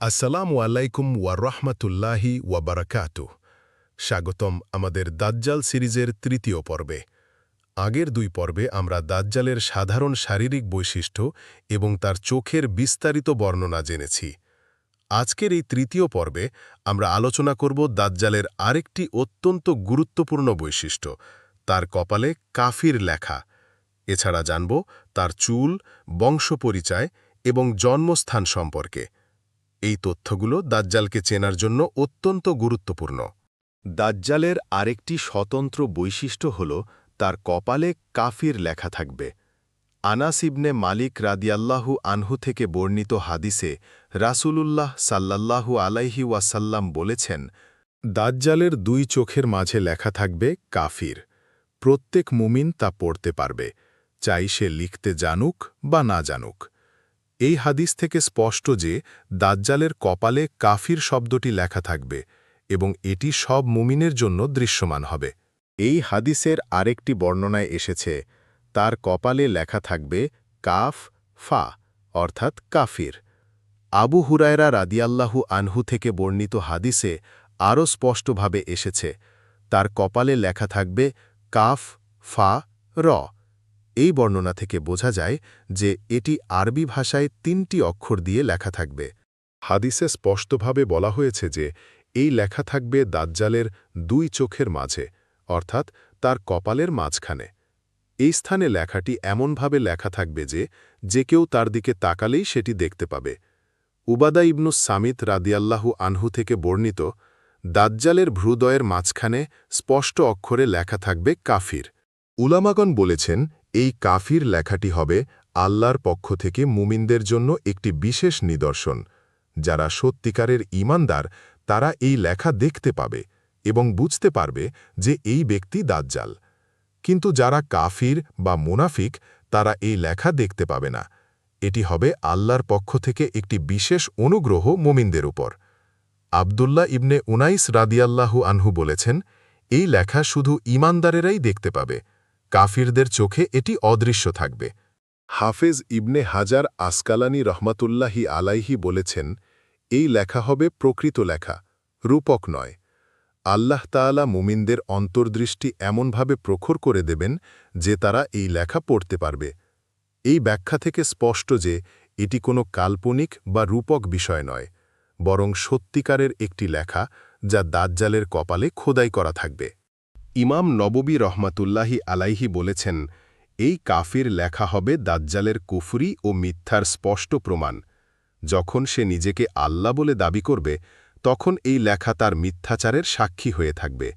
আসসালামু আলাইকুম ওয়া রহমতুল্লাহি ওয়া বারাকাতু স্বাগতম আমাদের দাজ্জাল সিরিজের তৃতীয় পর্বে। আগের দুই পর্বে আমরা দাজ্জালের সাধারণ শারীরিক বৈশিষ্ট্য এবং তার চোখের বিস্তারিত বর্ণনা জেনেছি। আজকের এই তৃতীয় পর্বে আমরা আলোচনা করব দাজ্জালের আরেকটি অত্যন্ত গুরুত্বপূর্ণ বৈশিষ্ট্য, তার কপালে কাফির লেখা। এছাড়া জানব তার চুল, বংশপরিচয় এবং জন্মস্থান সম্পর্কে। এই তথ্যগুলো দাজ্জালকে চেনার জন্য অত্যন্ত গুরুত্বপূর্ণ। দাজ্জালের আরেকটি স্বতন্ত্র বৈশিষ্ট্য হল তার কপালে কাফির লেখা থাকবে। আনাস ইবনে মালিক রাদিয়াল্লাহু আনহু থেকে বর্ণিত হাদিসে রাসূলুল্লাহ সাল্লাল্লাহু আলাইহি ওয়াসাল্লাম বলেছেন, দাজ্জালের দুই চোখের মাঝে লেখা থাকবে কাফির। প্রত্যেক মুমিন তা পড়তে পারবে। চাই সে লিখতে জানুক বা না জানুক। এই হাদিস থেকে স্পষ্ট যে দাজ্জালের কপালে কাফির শব্দটি লেখা থাকবে এবং এটি সব মুমিনের জন্য দৃশ্যমান হবে। এই হাদিসের আরেকটি বর্ণনায় এসেছে, তার কপালে লেখা থাকবে কাফ, ফা, অর্থাৎ কাফির। আবু হুরায়রা রাদিয়াল্লাহু আনহু থেকে বর্ণিত হাদিসে আরও স্পষ্টভাবে এসেছে, তার কপালে লেখা থাকবে কাফ, ফা, র। এই বর্ণনা থেকে বোঝা যায় যে এটি আরবি ভাষায় তিনটি অক্ষর দিয়ে লেখা থাকবে। হাদিসে স্পষ্টভাবে বলা হয়েছে যে এই লেখা থাকবে দাজ্জালের দুই চোখের মাঝে, অর্থাৎ তার কপালের মাঝখানে। এই স্থানে লেখাটি এমনভাবে লেখা থাকবে যে যে কেউ তার দিকে তাকালেই সেটি দেখতে পাবে। উবাদা ইবনু সামিত রাদিয়াল্লাহু আনহু থেকে বর্ণিত, দাজ্জালের ভ্রুদয়ের মাঝখানে স্পষ্ট অক্ষরে লেখা থাকবে কাফির। উলামাগণ বলেছেন এই কাফির লেখাটি হবে আল্লাহর পক্ষ থেকে মুমিনদের জন্য একটি বিশেষ নিদর্শন। যারা সত্যিকারের ইমানদার তারা এই লেখা দেখতে পাবে এবং বুঝতে পারবে যে এই ব্যক্তি দাজ্জাল। কিন্তু যারা কাফির বা মুনাফিক, তারা এই লেখা দেখতে পাবে না। এটি হবে আল্লাহর পক্ষ থেকে একটি বিশেষ অনুগ্রহ মোমিনদের উপর। আবদুল্লাহ ইবনে উনাইস রাদিয়াল্লাহু আনহু বলেছেন, এই লেখা শুধু ইমানদারেরাই দেখতে পাবে। কাফিরদের চোখে এটি অদৃশ্য থাকবে। হাফেজ ইবনে হাজার আসকালানি রহমাতুল্লাহি আলাইহি বলেছেন, এই লেখা হবে প্রকৃত লেখা, রূপক নয়। আল্লাহ তাআলা মুমিনদের অন্তর্দৃষ্টি এমনভাবে প্রখর করে দেবেন যে তারা এই লেখা পড়তে পারবে। এই ব্যাখ্যা থেকে স্পষ্ট যে এটি কোনো কাল্পনিক বা রূপক বিষয় নয়, বরং সত্যিকারের একটি লেখা যা দাজ্জালের কপালে খোদাই করা থাকবে। ইমাম নববী রহমাতুল্লাহি আলাইহি বলেছেন, এই কাফির লেখা হবে দাজ্জালের কুফরি ও মিথ্যার স্পষ্ট প্রমাণ। যখন সে নিজেকে আল্লাহ বলে দাবি করবে, তখন এই লেখা তার মিথ্যাচারের সাক্ষী হয়ে থাকবে।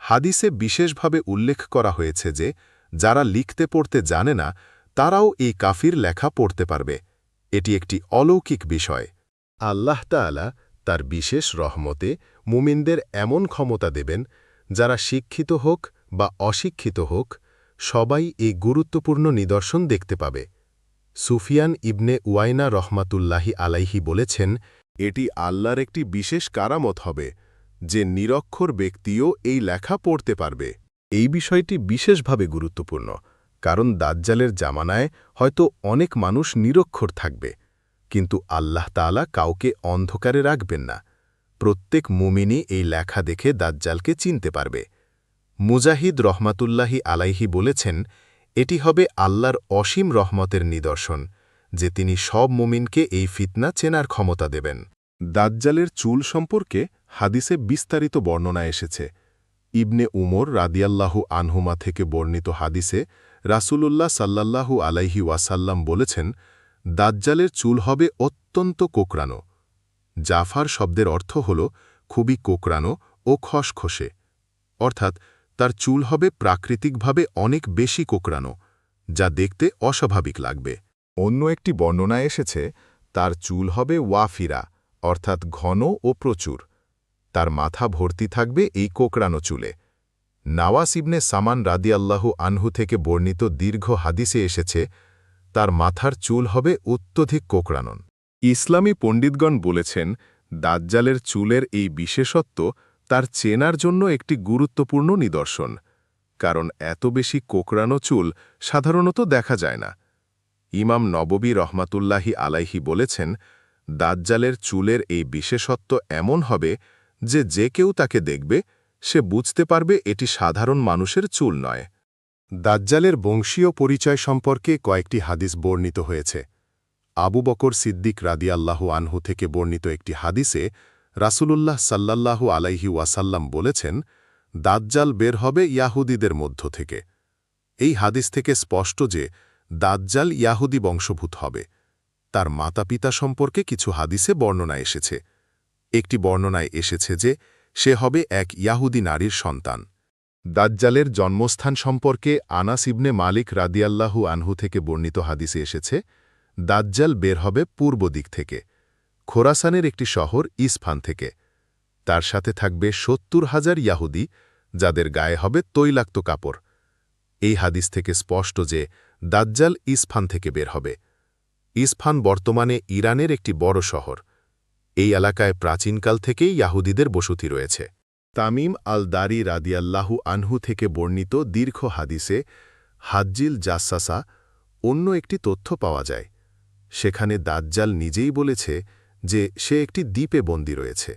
হাদিসে বিশেষভাবে উল্লেখ করা হয়েছে যে, যারা লিখতে পড়তে জানে না, তারাও এই কাফির লেখা পড়তে পারবে। এটি একটি অলৌকিক বিষয়। আল্লাহ তাআলা তার বিশেষ রহমতে মুমিনদের এমন ক্ষমতা দেবেন যারা শিক্ষিত হোক বা অশিক্ষিত হোক, সবাই এই গুরুত্বপূর্ণ নিদর্শন দেখতে পাবে। সুফিয়ান ইবনে ওয়াইনা রহমাতুল্লাহি আলাইহি বলেছেন, এটি আল্লাহর একটি বিশেষ কারামত হবে, যে নিরক্ষর ব্যক্তিও এই লেখা পড়তে পারবে। এই বিষয়টি বিশেষভাবে গুরুত্বপূর্ণ, কারণ দাজ্জালের জামানায় হয়তো অনেক মানুষ নিরক্ষর থাকবে, কিন্তু আল্লাহ তাআলা কাউকে অন্ধকারে রাখবেন না। প্রত্যেক মুমিনই এই লেখা দেখে দাজ্জালকে চিনতে পারবে। মুজাহিদ রহমাতুল্লাহি আলাইহি বলেছেন, এটি হবে আল্লাহর অসীম রহমতের নিদর্শন, যে তিনি সব মুমিনকে এই ফিতনা চেনার ক্ষমতা দেবেন। দাজ্জালের চুল সম্পর্কে হাদিসে বিস্তারিত বর্ণনা এসেছে। ইবনে উমর রাদিয়াল্লাহু আনহুমা থেকে বর্ণিত হাদিসে রাসূলুল্লাহ সাল্লাল্লাহু আলাইহি ওয়াসাল্লাম বলেছেন, দাজ্জালের চুল হবে অত্যন্ত কোকড়ানো জাফার শব্দের অর্থ হল খুবই কোকড়ানো ও খসখসে। অর্থাৎ তার চুল হবে প্রাকৃতিকভাবে অনেক বেশি কোকড়ানো, যা দেখতে অস্বাভাবিক লাগবে। অন্য একটি বর্ণনা এসেছে, তার চুল হবে ওয়াফিরা, অর্থাৎ ঘন ও প্রচুর। তার মাথা ভর্তি থাকবে এই কোকড়ানো চুলে। নাওয়াস ইবনে সামান রাদিয়াল্লাহু আনহু থেকে বর্ণিত দীর্ঘ হাদিসে এসেছে, তার মাথার চুল হবে অত্যধিক কোকড়ানন ইসলামী পণ্ডিতগণ বলেছেন, দাজ্জালের চুলের এই বিশেষত্ব তার চেনার জন্য একটি গুরুত্বপূর্ণ নিদর্শন, কারণ এত বেশি কোকড়ানো চুল সাধারণত দেখা যায় না। ইমাম নববী রহমাতুল্লাহি আলাইহি বলেছেন, দাজ্জালের চুলের এই বিশেষত্ব এমন হবে যে যে কেউ তাকে দেখবে, সে বুঝতে পারবে এটি সাধারণ মানুষের চুল নয়। দাজ্জালের বংশীয় পরিচয় সম্পর্কে কয়েকটি হাদিস বর্ণিত হয়েছে। আবু বকর সিদ্দিক রাদিয়াল্লাহু আনহু থেকে বর্ণিত একটি হাদিসে রাসূলুল্লাহ সাল্লাল্লাহু আলাইহি ওয়াসাল্লাম বলেছেন, দাজ্জাল বের হবে ইয়াহুদীদের মধ্য থেকে। এই হাদিস থেকে স্পষ্ট যে দাজ্জাল ইয়াহুদি বংশভূত হবে। তার মাতা পিতা সম্পর্কে কিছু হাদিসে বর্ণনা এসেছে। একটি বর্ণনায় এসেছে যে সে হবে এক ইয়াহুদি নারীর সন্তান। দাজ্জালের জন্মস্থান সম্পর্কে আনাস ইবনে মালিক রাদিয়াল্লাহু আনহু থেকে বর্ণিত হাদিসে এসেছে দাজ্জাল বের হবে পূর্ব দিক থেকে। খোরাসানের একটি শহর ইসফান থেকে। তার সাথে থাকবে সত্তর হাজার ইয়াহুদি, যাদের গায়ে হবে তৈলাক্ত কাপড়। এই হাদিস থেকে স্পষ্ট যে দাজ্জাল ইসফান থেকে বের হবে। ইসফান বর্তমানে ইরানের একটি বড় শহর। এই এলাকায় প্রাচীনকাল থেকেই ইয়াহুদিদের বসতি রয়েছে। তামিম আল দারি রাদিয়াল্লাহু আনহু থেকে বর্ণিত দীর্ঘ হাদিসে হাজ্জিল জাসাসা অন্য একটি তথ্য পাওয়া যায়। সেখানে দাজ্জাল নিজেই বলেছে যে সে একটি দ্বীপে বন্দী রয়েছে।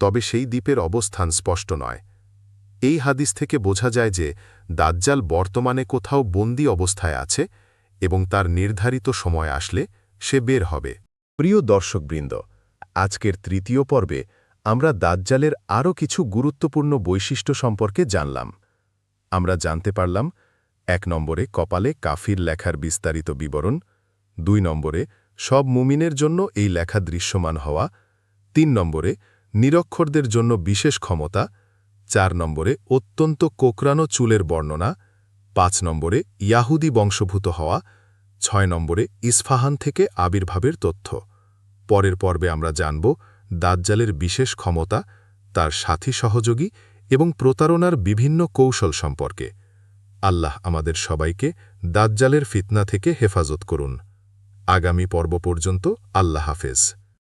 তবে সেই দ্বীপের অবস্থান স্পষ্ট নয়। এই হাদিস থেকে বোঝা যায় যে দাজ্জাল বর্তমানে কোথাও বন্দি অবস্থায় আছে এবং তার নির্ধারিত সময় আসলে সে বের হবে। প্রিয় দর্শকবৃন্দ, আজকের তৃতীয় পর্বে আমরা দাজ্জালের আরও কিছু গুরুত্বপূর্ণ বৈশিষ্ট্য সম্পর্কে জানলাম। আমরা জানতে পারলাম, এক নম্বরে কপালে কাফির লেখার বিস্তারিত বিবরণ দুই নম্বরে, সব মুমিনের জন্য এই লেখা দৃশ্যমান হওয়া। তিন নম্বরে, নিরক্ষরদের জন্য বিশেষ ক্ষমতা। চার নম্বরে, অত্যন্ত কোকরানো চুলের বর্ণনা। পাঁচ নম্বরে, ইয়াহুদি বংশভূত হওয়া। ছয় নম্বরে, ইস্ফাহান থেকে আবির্ভাবের তথ্য। পরের পর্বে আমরা জানব দাজ্জালের বিশেষ ক্ষমতা, তার সাথী সহযোগী এবং প্রতারণার বিভিন্ন কৌশল সম্পর্কে। আল্লাহ আমাদের সবাইকে দাজ্জালের ফিতনা থেকে হেফাজত করুন। আগামী পর্ব পর্যন্ত আল্লাহ হাফেজ।